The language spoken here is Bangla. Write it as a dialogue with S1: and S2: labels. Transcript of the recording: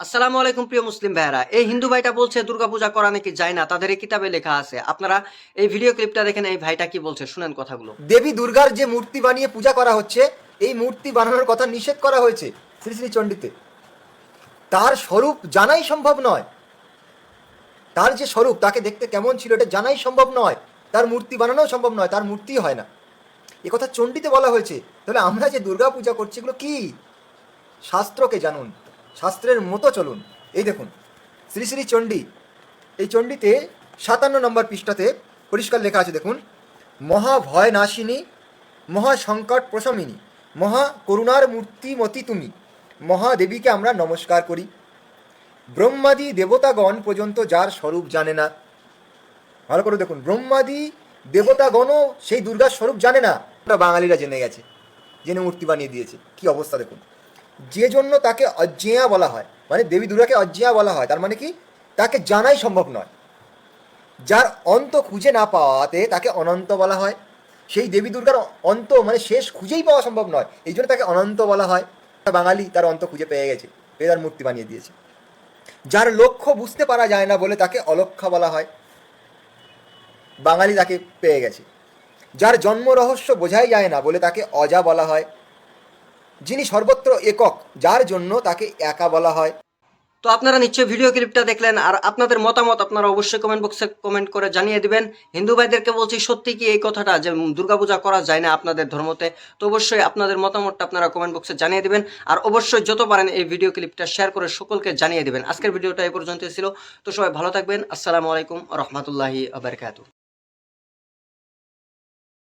S1: আসসালামু আলাইকুম প্রিয় মুসলিম ভাইরা এই হিন্দু ভাইটা বলছে, দুর্গাপূজা করা নাকি যায় না? তাদের এই কিতাবে লেখা আছে। আপনারা এই ভিডিও ক্লিপটা দেখেন, এই ভাইটা কি বলছে? শুনেন কথাগুলো।
S2: দেবী দুর্গার যে মূর্তি বানিয়ে পূজা করা হচ্ছে, এই মূর্তি বানানোর কথা নিষেধ করা হয়েছে শ্রী শ্রী চণ্ডীতে তার স্বরূপ জানাই সম্ভব নয়। তার যে স্বরূপ, তাকে দেখতে কেমন ছিল এটা জানাই সম্ভব নয়। তার মূর্তি বানানো সম্ভব নয়, তার মূর্তি হয় না। এ কথা চণ্ডীতে বলা হয়েছে। তাহলে আমরা যে দুর্গা পূজা করছি, এগুলো কি? শাস্ত্রকে জানুন। শাস্ত্রের মতো চলুন। এই দেখুন, শ্রী শ্রী চণ্ডী, এই চণ্ডীতে সাতান্ন নম্বর পৃষ্ঠাতে পরিষ্কার লেখা আছে, দেখুন, মহা ভয় নাশিনী, মহা সংকট প্রশমিনী, মহা করুণার মূর্তিমতি তুমি মহাদেবীকে আমরা নমস্কার করি। ব্রহ্মাদি দেবতাগণ পর্যন্ত যার স্বরূপ জানে না। ভালো করে দেখুন, ব্রহ্মাদি দেবতাগণও সেই দুর্গার স্বরূপ জানে না। বাঙালিরা জেনে গেছে, জেনে মূর্তি বানিয়ে দিয়েছে। কি অবস্থা দেখুন। যে জন্য তাকে অজ্ঞেয়া বলা হয় মানে দেবী দুর্গাকে অজ্ঞেয়া বলা হয়, তার মানে কি? তাকে জানাই সম্ভব নয়। যার অন্ত খুঁজে না পাওয়াতে তাকে অনন্ত বলা হয়। সেই দেবী দুর্গার অন্ত মানে শেষ খুঁজেই পাওয়া সম্ভব নয়। এই জন্য তাকে অনন্ত বলা হয়। বাঙালি তার অন্ত খুঁজে পেয়ে গেছে, পেয়ে তার মূর্তি বানিয়ে দিয়েছে। যার লক্ষ্য বুঝতে পারা যায় না বলে তাকে অলক্ষা বলা হয়। বাঙালি তাকে পেয়ে গেছে। যার জন্ম রহস্য বোঝাই যায় না বলে তাকে অজা বলা হয়। যিনি সর্বত্র একক, যার জন্য তাকে একা বলা হয়।
S1: তো আপনারা নিশ্চয়ই ভিডিও ক্লিপটা দেখলেন, আর আপনাদের মতামত আপনারা অবশ্যই কমেন্ট বক্সে কমেন্ট করে জানিয়ে দিবেন। হিন্দু ভাইদেরকে বলছি, সত্যি কি এই কথাটা যে দুর্গাপূজা করা যায় না আপনাদের ধর্মতে? তো অবশ্যই আপনাদের মতামতটা আপনারা কমেন্ট বক্সে জানিয়ে দিবেন, আর অবশ্যই যত পারেন এই ভিডিও ক্লিপটা শেয়ার করে সকলকে জানিয়ে দিবেন। আজকের ভিডিওটা এই পর্যন্ত ছিল। তো সবাই ভালো থাকবেন। আসসালামু আলাইকুম রহমতুল্লাহি আবরকাতু